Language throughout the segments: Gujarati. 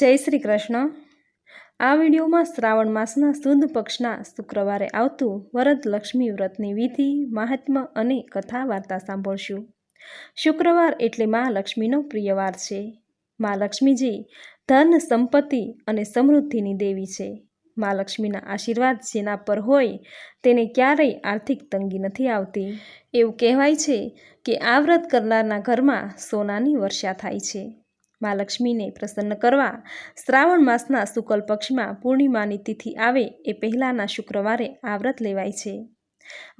જય શ્રી કૃષ્ણ. આ વિડીયોમાં શ્રાવણ માસના સુદ પક્ષના શુક્રવારે આવતું વરદ લક્ષ્મી વ્રતની વિધિ મહાત્મ્ય અને કથા વાર્તા સાંભળશું. શુક્રવાર એટલે મા લક્ષ્મીનો પ્રિય વાર છે. મા લક્ષ્મીજી ધન, સંપત્તિ અને સમૃદ્ધિની દેવી છે. મા લક્ષ્મીના આશીર્વાદ જેના પર હોય તેને ક્યારેય આર્થિક તંગી નથી આવતી. એવું કહેવાય છે કે આ વ્રત કરનારના ઘરમાં સોનાની વર્ષા થાય છે. મા લક્ષ્મીને પ્રસન્ન કરવા શ્રાવણ માસના શુકલ પક્ષમાં પૂર્ણિમાની તિથિ આવે એ પહેલાંના શુક્રવારે આ વ્રત લેવાય છે.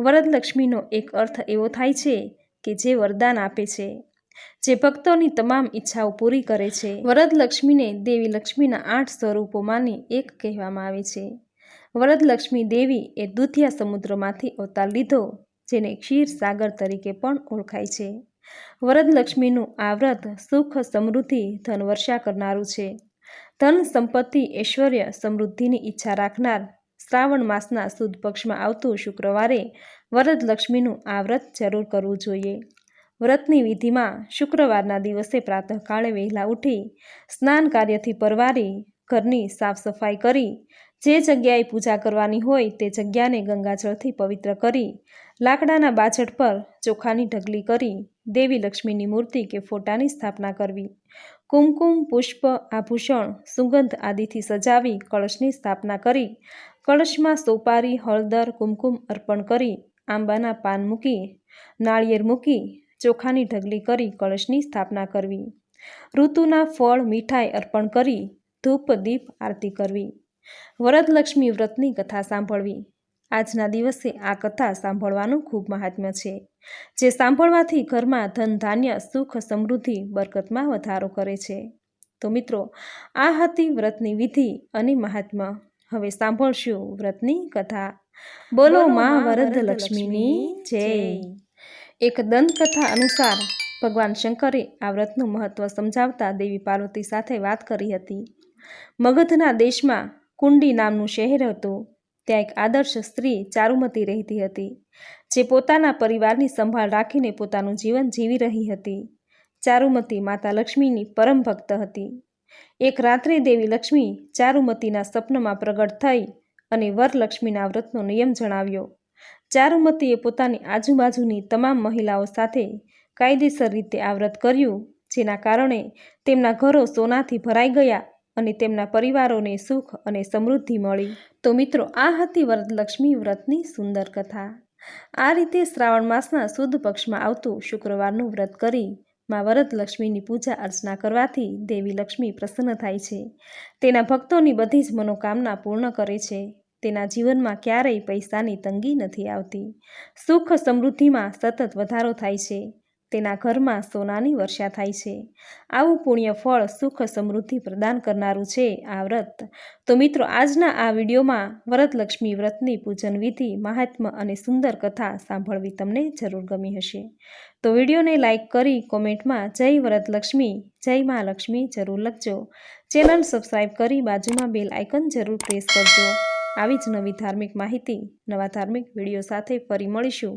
વરદલક્ષ્મીનો એક અર્થ એવો થાય છે કે જે વરદાન આપે છે, જે ભક્તોની તમામ ઈચ્છાઓ પૂરી કરે છે. વરદલક્ષ્મીને દેવી લક્ષ્મીના આઠ સ્વરૂપોમાંની એક કહેવામાં આવે છે. વરદલક્ષ્મી દેવી એ દુધિયા સમુદ્રમાંથી અવતાર લીધો, જેને ક્ષીર સાગર તરીકે પણ ઓળખાય છે. વરદલક્ષ્મીનું આ વ્રત સુખ, સમૃદ્ધિ ધન વર્ષા કરનારું છે. ધન સંપત્તિ, ઐશ્વર્ય, સમૃદ્ધિની ઈચ્છા રાખનાર શ્રાવણ માસના સુદ પક્ષમાં આવતું શુક્રવારે વરદલક્ષ્મીનું આ વ્રત જરૂર કરવું જોઈએ. વ્રતની વિધિમાં શુક્રવારના દિવસે પ્રાતઃકાળે વહેલા ઉઠી સ્નાન કાર્યથી પરવારી ઘરની સાફ સફાઈ કરી જે જગ્યાએ પૂજા કરવાની હોય તે જગ્યાને ગંગાજળથી પવિત્ર કરી, લાકડાના બાછડ પર ચોખાની ઢગલી કરી, દેવી લક્ષ્મીની મૂર્તિ કે ફોટાની સ્થાપના કરવી, કુમકુમ, પુષ્પ, આભૂષણ, સુગંધ આદિથી સજાવી કળશની સ્થાપના કરી, કળશમાં સોપારી, હળદર, કુમકુમ અર્પણ કરી, આંબાના પાન મૂકી, નાળિયેર મૂકી, ચોખાની ઢગલી કરી કળશની સ્થાપના કરવી, ઋતુના ફળ, મીઠાઈ અર્પણ કરી, ધૂપ, દીપ આરતી કરવી. વરદલક્ષ્મી વ્રતની કથા સાંભળવી. આજના દિવસે આ કથા સાંભળવાનું ખૂબ મહાત્મ્ય છે જે સાંભળવાથી ઘરમાં ધન ધાન્ય સુખ સમૃદ્ધિ બરકતમાં વધારો કરે છે. તો મિત્રો આ હતી વ્રતની વિધિ અને મહાત્મ્ય. હવે સાંભળશું વ્રતની કથા. બોલો માં વરદ લક્ષ્મીની જય. એક દંતકથા અનુસાર ભગવાન શંકરે આ વ્રતનું મહત્વ સમજાવતા દેવી પાર્વતી સાથે વાત કરી હતી. મગધના દેશમાં કુંડી નામનું શહેર હતું. ત્યાં એક આદર્શ સ્ત્રી ચારુમતી રહેતી હતી, જે પોતાના પરિવારની સંભાળ રાખીને પોતાનું જીવન જીવી રહી હતી. ચારુમતી માતા લક્ષ્મીની પરમ ભક્ત હતી. એક રાત્રે દેવી લક્ષ્મી ચારુમતીના સ્વપ્નમાં પ્રગટ થઈ અને વરલક્ષ્મીના વ્રતનો નિયમ જણાવ્યો. ચારુમતીએ પોતાની આજુબાજુની તમામ મહિલાઓ સાથે કાયદેસર રીતે આ વ્રત કર્યું, જેના કારણે તેમના ઘરો સોનાથી ભરાઈ ગયા અને તેમના પરિવારોને સુખ અને સમૃદ્ધિ મળી. તો મિત્રો, આ હતી વરદલક્ષ્મી વ્રતની સુંદર કથા. આ રીતે શ્રાવણ માસના સુદ પક્ષમાં આવતું શુક્રવારનું વ્રત કરી માં વરદલક્ષ્મીની પૂજા અર્ચના કરવાથી દેવી લક્ષ્મી પ્રસન્ન થાય છે. તેના ભક્તોની બધી જ મનોકામના પૂર્ણ કરે છે. તેના જીવનમાં ક્યારેય પૈસાની તંગી નથી આવતી. સુખ સમૃદ્ધિમાં સતત વધારો થાય છે. તેના ઘરમાં સોનાની વર્ષા થાય છે. આવું પુણ્ય ફળ સુખ સમૃદ્ધિ પ્રદાન કરનારું છે આ વ્રત. તો મિત્રો, આજના આ વિડીયોમાં વરદલક્ષ્મી વ્રતની પૂજન વિધિ મહાત્મ્ય અને સુંદર કથા સાંભળવી તમને જરૂર ગમી હશે. તો વિડીયોને લાઇક કરી કોમેન્ટમાં જય વરદલક્ષ્મી જય મા લક્ષ્મી જરૂર લખજો. ચેનલ સબસ્ક્રાઈબ કરી બાજુમાં બેલ આઇકન જરૂર પ્રેસ કરજો. આવી જ નવી ધાર્મિક માહિતી, નવા ધાર્મિક વીડિયો સાથે ફરી મળીશું.